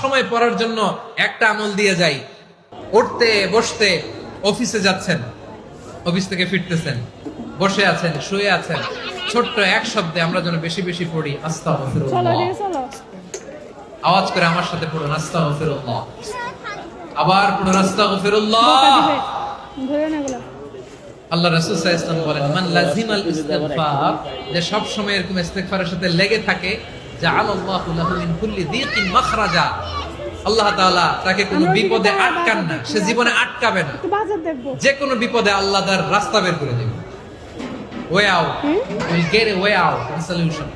সময় পড়ার জন্য একটা আমল দিয়ে যাই। উঠতে বসতে অফিসে যাচ্ছেন অফিস থেকে ফিরতেছেন বসে আছেন শুয়ে আছেন। ছোট্ট এক শব্দে আমরা যেন বেশি বেশি পড়ি চলো আওয়াজ করে আমার সাথে পড়ুন আস্তাগফিরুল্লাহ। আবার পড়ুন এগুলো। আল্লাহ রাসূল সাল্লাল্লাহু আলাইহি ওয়াসাল্লাম বলেন মান লাজিমাল ইস্তিগফার যে সব সময় এরকম ইস্তিগফারের সাথে লেগে থাকে কুল্লি দিকিন মাখরাজা। আল্লাহ তাআলা তাকে কোনো বিপদে আটকান না সে জীবনে আটকাবে না। একটু বাজার দেখব। যে কোনো বিপদে আল্লাহ তার রাস্তা বের করে দেবে। Way out will get a way out solution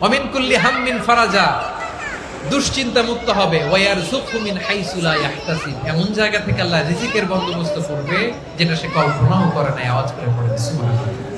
অমিন কুল্লি হাম্মিন ফারাজা দুশ্চিন্তা মুক্ত হবে। ওয়ার মিন হাইসু ইয়াহতাসিব এমন জায়গা থেকে আল্লাহ রিজিকের বন্দোবস্ত করবে যেটা সে কল্পনাও করে নাই আওয়াজ করে পড়ে। সুবহানাল্লাহ।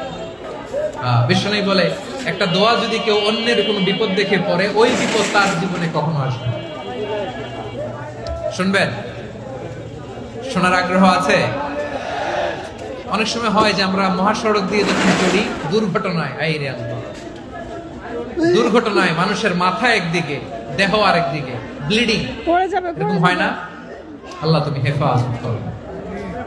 আহ, বিশ্বনাথ বলে একটা দোয়া যদি কেউ অন্যের কোনো বিপদ দেখে পড়ে ওই বিপদ তার জীবনে কখনো আসবে শুনবেন? শোনার আগ্রহ আছে? অনেক সময় হয় যে আমরা মহাসড়ক দিয়ে যখন চলি দুর্ঘটনায় রে দুর্ঘটনায় মানুষের মাথা একদিকে দেহ আরেকদিকে ব্লিডিং পড়ে যাবে এরকম হয় না? আল্লাহ তুমি হেফাজত করো।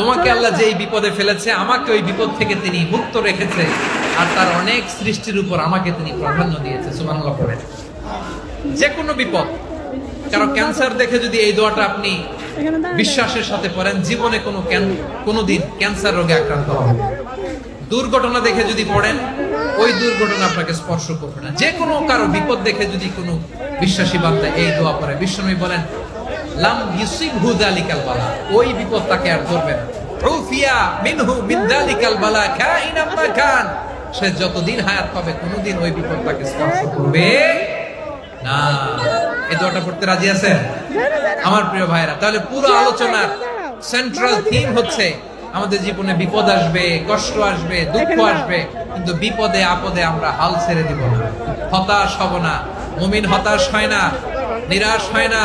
তোমাকে আল্লাহ যেই বিপদে ফেলেছে আমাকে ওই বিপদ থেকে তিনি মুক্ত রেখেছে আর তার অনেক সৃষ্টির উপর আমাকে তিনি প্রাধান্য দিয়েছে। সুবহানাল্লাহ পড়ে। যে কোনো বিপদ কারও ক্যান্সার দেখে যদি এই দোয়াটা আপনি বিশ্বাসের সাথে পড়েন জীবনে কোনো ক্যান- কোনোদিন ক্যান্সার রোগে আক্রান্ত হবে দুর্ঘটনা দেখে যদি পড়েন ওই দুর্ঘটনা আপনাকে স্পর্শ করবে না। যে কোনো কারও বিপদ দেখে যদি কোনো বিশ্বাসী বান্দা এই দোয়া পড়ে বিশ্বনবী বলেন লাম যালিকাল বালা। ওই বিপদ তাকে আর ধরবে না। উফিয়া মিনহু বালা মা সে যতদিন হায়াত পাবে কোনোদিন ওই বিপদ তাকে স্পর্শ করবে না। এই দোয়াটা পড়তে রাজি আছেন? আমার প্রিয় ভাইরা তাহলে পুরো আলোচনার সেন্ট্রাল থিম হচ্ছে আমাদের জীবনে বিপদ আসবে কষ্ট আসবে দুঃখ আসবে কিন্তু বিপদে আপদে আমরা হাল ছেড়ে দিব না। হতাশ হব না। মুমিন হতাশ হয় না নিরাশ হয় না।